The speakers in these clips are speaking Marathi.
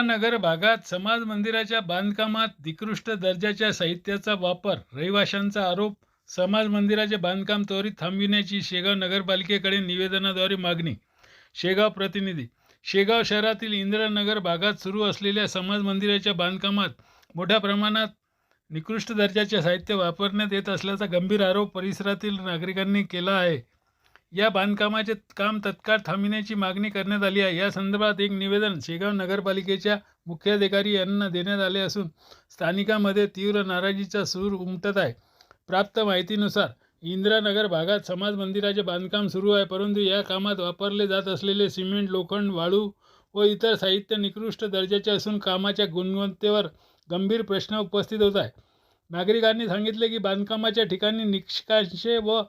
नगर भागात समाज मंदिराच्या बांधकामात निकृष्ट दर्जाच्या साहित्याचा वापर रहिवाशांचा आरोप समाज मंदिराचे बांधकाम त्वरित थांबविण्याची शेगाव नगरपालिकेकडे निवेदनाद्वारे मागणी. शेगाव प्रतिनिधी शेगाव शहरातील इंदिरानगर भागात सुरू असलेल्या समाज मंदिराच्या बांधकामात मोठ्या प्रमाणात निकृष्ट दर्जाचे साहित्य वापरण्यात येत असल्याचा गंभीर आरोप परिसरातील नागरिकांनी केला आहे. या बांधकामाचे काम तत्काळ थांबविण्याची मागणी करण्यात आली आहे. या संदर्भात एक निवेदन शेगाव नगरपालिकेच्या मुख्याधिकारी यांना देण्यात आले असून स्थानिकांमध्ये तीव्र नाराजीचा सूर उमटत आहे. प्राप्त माहितीनुसार इंदिरानगर भागात समाज मंदिराचे बांधकाम सुरू आहे परंतु या कामात वापरले जात असलेले सिमेंट लोखंड वाळू व इतर साहित्य निकृष्ट दर्जाचे असून कामाच्या गुणवत्तेवर गंभीर प्रश्न उपस्थित होत आहे नागरिकांनी सांगितले की बांधकामाच्या ठिकाणी निष्कांशे व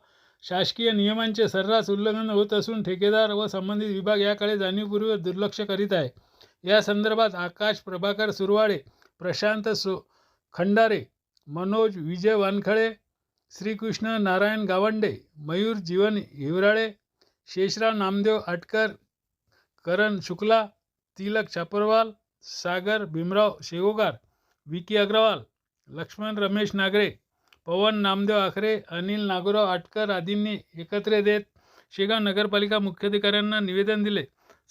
शासकीय नियमांचे सर्रास उल्लंघन होत असून ठेकेदार व संबंधित विभाग याकडे जाणीवपूर्वक दुर्लक्ष करीत आहे. या संदर्भात आकाश प्रभाकर सुरवाडे प्रशांत सो खंडारे मनोज विजय वानखळे श्रीकृष्ण नारायण गावंडे मयूर जीवन हिवराळे शेषराव नामदेव आटकर करण शुक्ला तिलक छापरवाल सागर भीमराव शेगोगार विकी अग्रवाल लक्ष्मण रमेश नागरे पवन नामदेव आखरे अनिल नागोराव आटकर आदींनी एकत्र देत शेगाव नगरपालिका मुख्याधिकाऱ्यांना निवेदन दिले.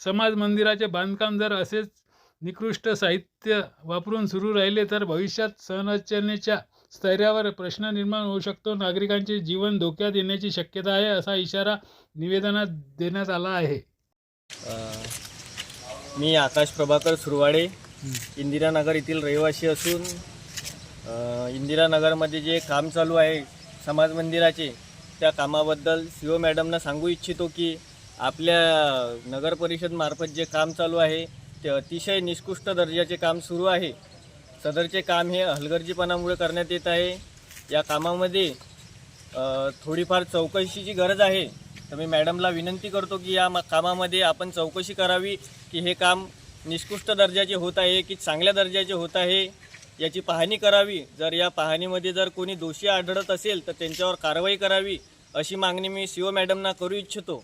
समाज मंदिराचे बांधकाम जर असेच निकृष्ट साहित्य वापरून सुरू राहिले तर भविष्यात संरचनेच्या स्तरावर प्रश्न निर्माण होऊ शकतो. नागरिकांचे जीवन धोक्यात येण्याची शक्यता आहे असा इशारा निवेदनात देण्यात आला आहे. मी आकाश प्रभाकर सुरवाडे इंदिरानगर येथील रहिवासी असून इंदिरानगरमध्ये जे काम चालू आहे समाज मंदिराचे त्या कामाबद्दल सी ओ मॅडमना सांगू इच्छितो की आपल्या नगर परिषदमार्फत जे काम चालू आहे ते अतिशय निष्कृष्ट दर्जाचे काम सुरू आहे. सदरचे काम हे हलगर्जीपणामुळे करण्यात येत आहे. या कामामध्ये थोडीफार चौकशीची गरज आहे. तर मी मॅडमला विनंती करतो की या मा- कामामध्ये आपण चौकशी करावी की हे काम निष्कृष्ट दर्जाचे होत आहे की चांगल्या दर्जाचे होत आहे. याची पाहणी करावी. जर या पाहणीमध्ये जर कोणी दोषी आढळत असेल तर त्यांच्यावर कारवाई करावी अशी मागणी मी सी ओ मॅडमना करू इच्छितो.